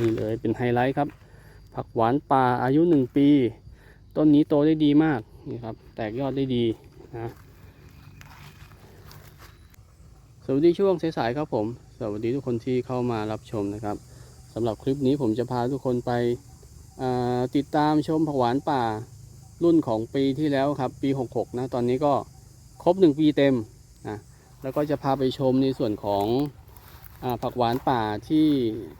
นี่เลยเป็นไฮไลท์ครับ ผักหวานป่าอายุหนึ่งปี ต้นนี้โตได้ดีมากนี่ครับ แตกยอดได้ดีนะสวัสดีช่วงสายๆครับผม สวัสดีทุกคนที่เข้ามารับชมนะครับสำหรับคลิปนี้ผมจะพาทุกคนไปติดตามชมผักหวานป่ารุ่นของปีที่แล้วครับ ปี 66 นะ ตอนนี้ก็ครบ 1 ปีเต็มนะแล้วก็จะพาไปชมในส่วนของ ผักหวานป่าที่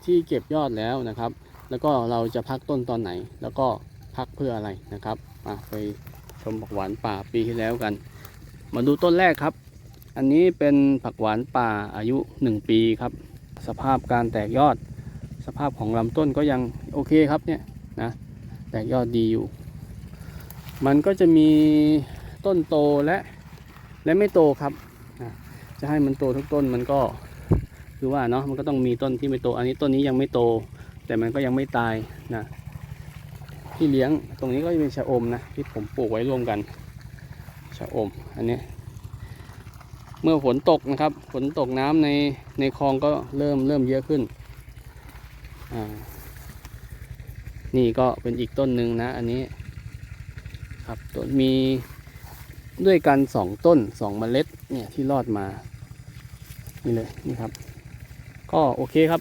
ที่เก็บยอดแล้วนะครับ แล้วก็เราจะพักต้นตอนไหน แล้วก็พักเพื่ออะไรนะครับมาไปชมผักหวานป่าปีที่แล้วกัน มาดูต้นแรกครับ อันนี้เป็นผักหวานป่าอายุ 1 ปีครับ สภาพการแตกยอด สภาพของลำต้นก็ยังโอเคครับเนี่ยนะแตกยอดดีอยู่ มันก็จะมีต้นโตและและไม่โตครับ จะให้มันโตทุกต้นมันก็ คือว่าเนาะมันก็ต้องมีต้นที่ไม่โต อันนี้ต้นนี้ยังไม่โต แต่มันก็ยังไม่ตายนะที่เลี้ยงตรงนี้ก็จะเป็นชะอมนะที่ผมปลูกไว้ร่วมกันชะอมอันนี้ เมื่อฝนตกนะครับฝนตกน้ำในในคลองก็เริ่มเริ่มเยอะขึ้นอ่านี่ก็เป็นอีกต้นหนึ่งนะ อันนี้ครับต้นมีด้วยกันสองต้นสองเมล็ดเนี่ยที่รอดมานี่เลยนี่ครับ ก็โอเคครับ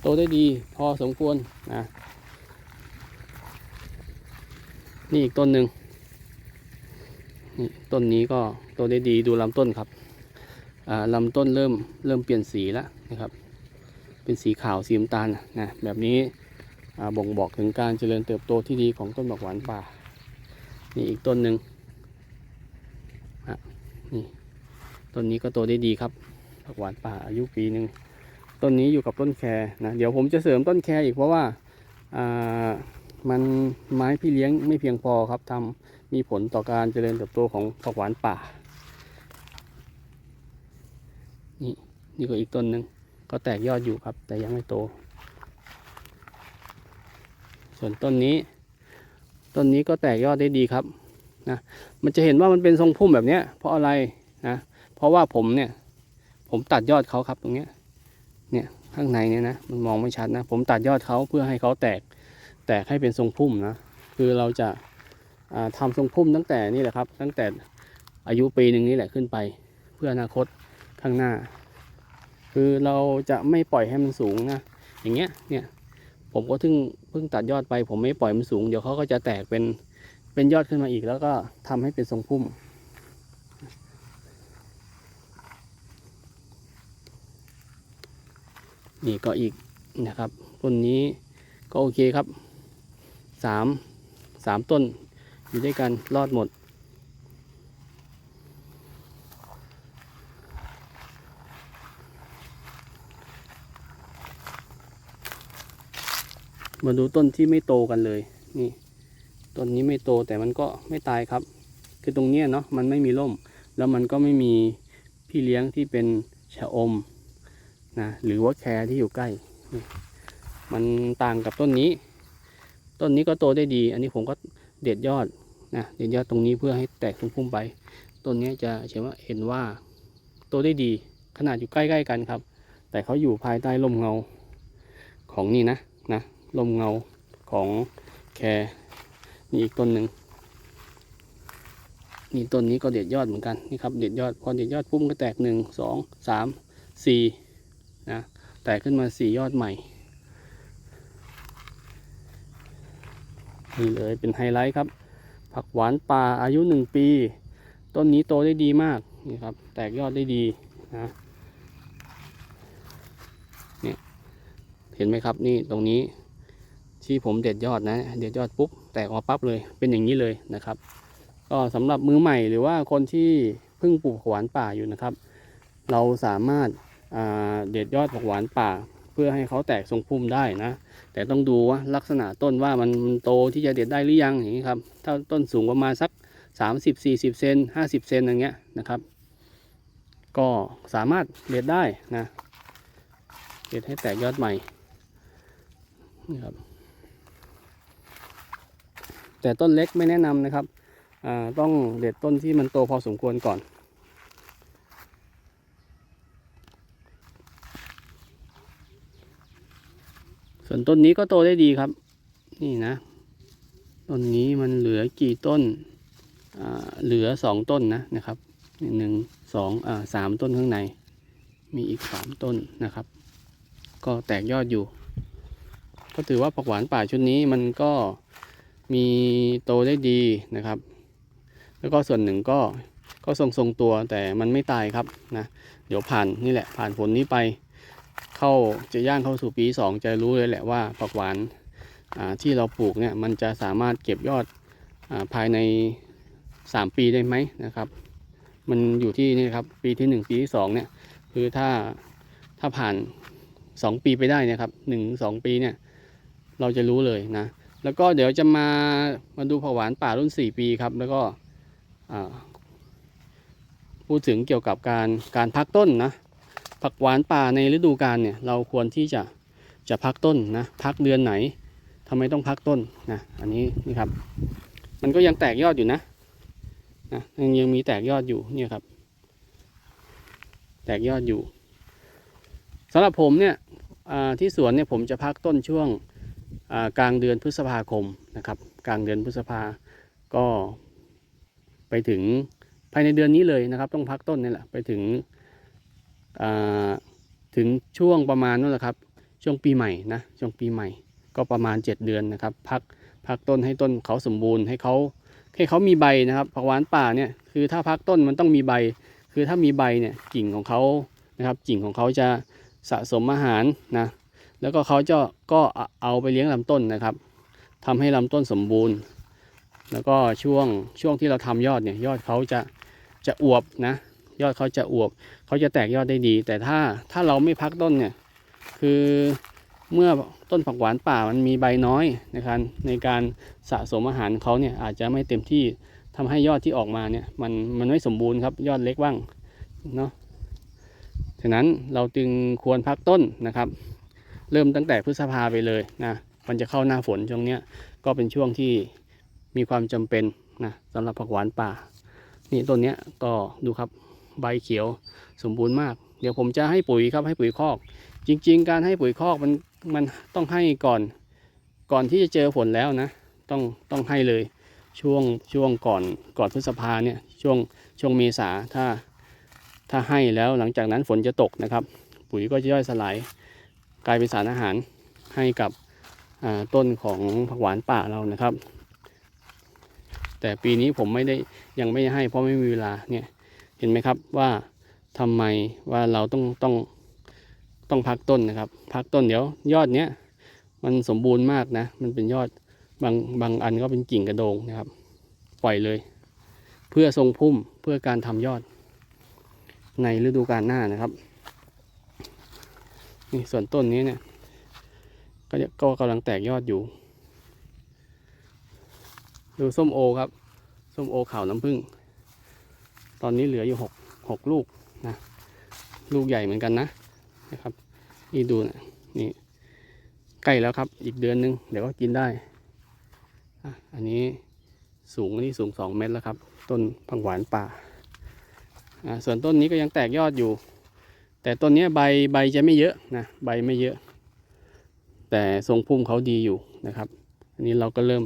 โตได้ดีพอสมควรนะนี่อีกต้นหนึ่งนี่ต้นนี้ก็โตได้ดีดูลำต้นครับลำต้นเริ่มเริ่มเปลี่ยนสีแล้วนะครับ เป็นสีขาวสีน้ำตาลนะแบบนี้บ่งบอกถึงการเจริญเติบโตที่ดีของต้นดอกหวานป่า นี่อีกต้นหนึ่งนี่ต้นนี้ก็โตได้ดีครับ ดอกหวานป่าอายุปีหนึ่งต้นนี้อยู่กับต้นแครนะเดี๋ยวผมจะเสริมต้นแครอีกเพราะว่าามันไม้พี่เลี้ยงไม่เพียงพอครับทำมีผลต่อการเจริญเติบโตของผักหวานป่า นี่นี่ก็อีกต้นหนึ่งก็แตกยอดอยู่ครับ แต่ยังไม่โต ส่วนต้นนี้ต้นนี้ก็แตกยอดได้ดีครับนะมันจะเห็นว่ามันเป็นทรงพุ่มแบบนี้เพราะอะไรนะเพราะว่าผมเนี่ย ผมตัดยอดเขาครับตรงเนี้ย เนี่ยข้างในเนี่ยนะมันมองไม่ชัดนะ ผมตัดยอดเขาเพื่อให้เขาแตก แตกให้เป็นทรงพุ่มนะ คือเราจะาทำทรงพุ่มตั้งแต่นี่แหละครับ ตั้งแต่อายุปีหนึ่งนี่แหละขึ้นไป เพื่ออนาคตข้างหน้า คือเราจะไม่ปล่อยให้มันสูงนะ อย่างเงี้ย เนี่ย ผมก็เพิ่งเพิ่งตัดยอดไป ผมไม่ปล่อยมันสูง เดี๋ยวเขาก็จะแตกเป็นเป็นยอดขึ้นมาอีก แล้วก็ทำให้เป็นทรงพุ่ม นี่ก็อีกนะครับ ต้นนี้ก็โอเคครับสามสามต้นอยู่ด้วยกันรอดหมด มาดูต้นที่ไม่โตกันเลย นี่ต้นนี้ไม่โตแต่มันก็ไม่ตายครับ คือตรงเนี้ยเนาะมันไม่มีร่ม แล้วมันก็ไม่มีพี่เลี้ยงที่เป็นชะอม นะหรือว่าแครที่อยู่ใกล้ มันต่างกับต้นนี้ ต้นนี้ก็โตได้ดี อันนี้ผมก็เด็ดยอดนะเด็ดยอดตรงนี้เพื่อให้แตกพุ่มๆไปต้นนี้จะเห็นว่าเห็นว่าโตได้ดีขนาดอยู่ใกล้ๆกันครับ แต่เขาอยู่ภายใต้ร่มเงาของนี่นะนะร่มเงาของแครนี่อีกต้นหนึ่งนี่ต้นนี้ก็เด็ดยอดเหมือนกันนี่ครับเด็ดยอดพอเด็ดยอดพุ่มก็แตกหนึ่งสองสามสี่ นะแตกขึ้นมาสี่ยอดใหม่ นี่เลยเป็นไฮไลท์ครับ ผักหวานป่าอายุหนึ่งปี ต้นนี้โตได้ดีมากนี่ครับ แตกยอดได้ดีนะเนี่ยเห็นไหมครับนี่ตรงนี้ที่ผมเด็ดยอดนะ เด็ดยอดปุ๊บแตกออกปั๊บเลยเป็นอย่างนี้เลยนะครับ ก็สำหรับมือใหม่หรือว่าคนที่เพิ่งปลูกผักหวานป่าอยู่นะครับ เราสามารถ เด็ดยอดผักหวานป่า เพื่อให้เขาแตกทรงพุ่มได้นะ แต่ต้องดูว่าลักษณะต้นว่ามันโตที่จะเด็ดได้หรือยังอย่างนี้ครับ ถ้าต้นสูงประมาณสัก 30 40 เซน50 เซนอย่างเงี้ยนะครับ ก็สามารถเด็ดได้นะเด็ดให้แตกยอดใหม่นี่ครับแต่ต้นเล็กไม่แนะนำนะครับต้องเด็ดต้นที่มันโตพอสมควรก่อน ส่วนต้นนี้ก็โตได้ดีครับ นี่นะต้นนี้มันเหลือกี่ต้นเหลือสองต้นนะนะครับหนึ่งสองอ่าสามต้นข้างใน มีอีกสามต้นนะครับ ก็แตกยอดอยู่ ก็ถือว่าผักหวานป่าชุดนี้มันก็มีโตได้ดีนะครับ แล้วก็ส่วนหนึ่งก็ก็ทรงทรงตัวแต่มันไม่ตายครับนะ เดี๋ยวผ่านนี่แหละผ่านฝนนี้ไป เข้าจะย่างเข้าสู่ปีสองจะรู้เลยแหละว่าผักหวานที่เราปลูกเนี่ยมันจะสามารถเก็บยอดอภายใน 3 ปีได้ไหมนะครับ มันอยู่ที่นี่ครับปีที่ 1 ปีที่2เนี่ยคือถ้าถ้าผ่าน 2 ปีไปได้นะครับหนึ่งสองปีเนี่ยเราจะรู้เลยนะแล้วก็เดี๋ยวจะมามาดูผักหวานป่ารุ่น 4 ปีครับ แล้วก็พูดถึงเกี่ยวกับการการพักต้นนะ ผักหวานป่าในฤดูกาลเนี่ยเราควรที่จะจะพักต้นนะพักเดือนไหนทำไมต้องพักต้นนะอันนี้นี่ครับ มันก็ยังแตกยอดอยู่นะนะยังยังมีแตกยอดอยู่เนี่ยครับ แตกยอดอยู่สำหรับผมเนี่ยที่สวนเนี่ยผมจะพักต้นช่วงกลางเดือนพฤษภาคมนะครับ กลางเดือนพฤษภาก็ไปถึงภายในเดือนนี้เลยนะครับ ต้องพักต้นนี่แหละไปถึง ถึงช่วงประมาณนั่นแหละครับ ช่วงปีใหม่นะช่วงปีใหม่ก็ประมาณ 7 เดือนนะครับ พักพักต้นให้ต้นเขาสมบูรณ์ให้เขาให้เขามีใบนะครับผักหวานป่าเนี่ยคือถ้าพักต้นมันต้องมีใบ คือถ้ามีใบเนี่ยกิ่งของเขานะครับกิ่งของเขาจะสะสมอาหารนะแล้วก็เขาจะก็เอาไปเลี้ยงลำต้นนะครับทำให้ลำต้นสมบูรณ์ แล้วก็ช่วงช่วงที่เราทำยอดเนี่ยยอดเขาจะจะอวบนะ ยอดเขาจะอวบเขาจะแตกยอดได้ดี แต่ถ้าถ้าเราไม่พักต้นเนี่ยคือเมื่อต้นผักหวานป่ามันมีใบน้อยนะครับในการสะสมอาหารเขาเนี่ยอาจจะไม่เต็มที่ทำให้ยอดที่ออกมาเนี่ยมันมันไม่สมบูรณ์ครับยอดเล็กบ้างเนาะฉะนั้นเราจึงควรพักต้นนะครับ เริ่มตั้งแต่พฤษภาไปเลยนะมันจะเข้าหน้าฝนช่วงเนี้ยก็เป็นช่วงที่มีความจำเป็นนะสำหรับผักหวานป่า นี่ต้นเนี้ยก็ดูครับ ใบเขียวสมบูรณ์มาก เดี๋ยวผมจะให้ปุ๋ยครับให้ปุ๋ยคอก จริง ๆ การให้ปุ๋ยคอกมันมันต้องให้ก่อน ก่อนที่จะเจอฝนแล้วนะ ต้องต้องให้เลยช่วงช่วงก่อนก่อนพฤษภาเนี่ยช่วงช่วงเมษาถ้าถ้าให้แล้วหลังจากนั้นฝนจะตกนะครับ ปุ๋ยก็จะย่อยสลายกลายเป็นสารอาหารให้กับต้นของผักหวานป่าเรานะครับ แต่ปีนี้ผมไม่ได้ยังไม่ให้เพราะไม่มีเวลาเนี่ย ห็นไหมครับว่าทำไมว่าเราต้องต้องต้องพักต้นนะครับ พักต้นเดี๋ยวยอดเนี้ยมันสมบูรณ์มากนะ มันเป็นยอดบางบางอันก็เป็นกิ่งกระโดงนะครับ ปล่อยเลย เพื่อทรงพุ่มเพื่อการทำยอด ในฤดูกาลหน้านะครับนี่ส่วนต้นนี้เนี่ย ก็จะก็กำลังแตกยอดอยู่ ดูส้มโอครับ ส้มโอขาวน้ำผึ้ง ตอนนี้เหลืออยู่หกหกลูกนะลูกใหญ่เหมือนกันนะนะครับนี่ดูนะนี่ใกล้แล้วครับอีกเดือนนึงเดี๋ยวก็กินได้อะอันนี้สูงอันนี้สูงสองเมตรแล้วครับ ต้นผักหวานป่าอะส่วนต้นนี้ก็ยังแตกยอดอยู่ แต่ต้นนี้ใบใบจะไม่เยอะนะใบไม่เยอะ แต่ทรงพุ่มเขาดีอยู่นะครับ อันนี้เราก็เริ่ม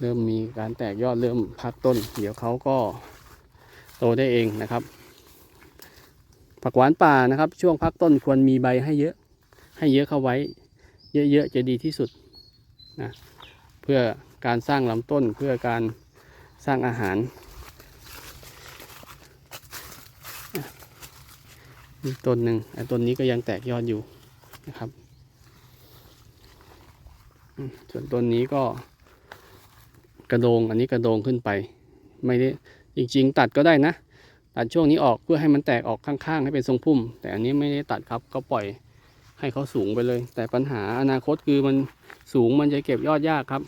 เริ่มมีการแตกยอดเริ่มพักต้น เดี๋ยวเขาก็ โตได้เองนะครับ ผักหวานป่านะครับ ช่วงพักต้นควรมีใบให้เยอะ ให้เยอะเข้าไว้ เยอะๆจะดีที่สุดนะเพื่อการสร้างลำต้นเพื่อการสร้างอาหารอีกต้นหนึ่งไอ้ต้นนี้ก็ยังแตกยอดอยู่นะครับ ส่วนต้นนี้ก็กระโดง อันนี้กระโดงขึ้นไป ไม่ได้ จริงๆ ตัดก็ได้นะ ตัดช่วงนี้ออกเพื่อให้มันแตกออกข้างๆ ให้เป็นทรงพุ่ม แต่อันนี้ไม่ได้ตัดครับก็ปล่อยให้เขาสูงไปเลย แต่ปัญหาอนาคตคือมันสูงมันจะเก็บยอดยากครับ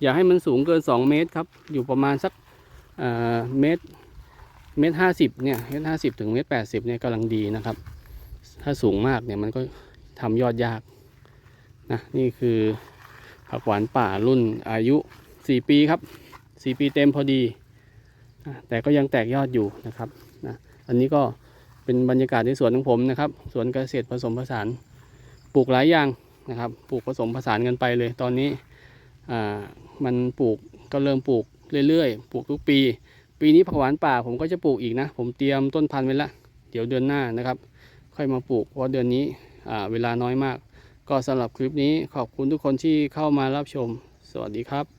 อย่าให้มันสูงเกิน 2 เมตรครับ อยู่ประมาณสักเมตรเมตรห้าสิบเนี่ยเมตรห้าสิบถึงเมตรแปดสิบเนี่ยกำลังดีนะครับ ถ้าสูงมากเนี่ยมันก็ทำยอดยากนะนี่คือผักหวานป่ารุ่นอายุสี่ปีครับสี่ปีเต็มพอดี แต่ก็ยังแตกยอดอยู่นะครับนะอันนี้ก็เป็นบรรยากาศในสวนของผมนะครับ สวนเกษตรผสมผสาน ปลูกหลายอย่างนะครับ ปลูกผสมผสานกันไปเลย ตอนนี้อ่ามันปลูกก็เริ่มปลูกเรื่อยๆ ปลูกทุกปี ปีนี้ผักหวานป่าผมก็จะปลูกอีกนะ ผมเตรียมต้นพันธุ์ไว้ละ เดี๋ยวเดือนหน้านะครับ ค่อยมาปลูก เพราะเดือนนี้อ่าเวลาน้อยมาก ก็สำหรับคลิปนี้ขอบคุณทุกคนที่เข้ามารับชม สวัสดีครับ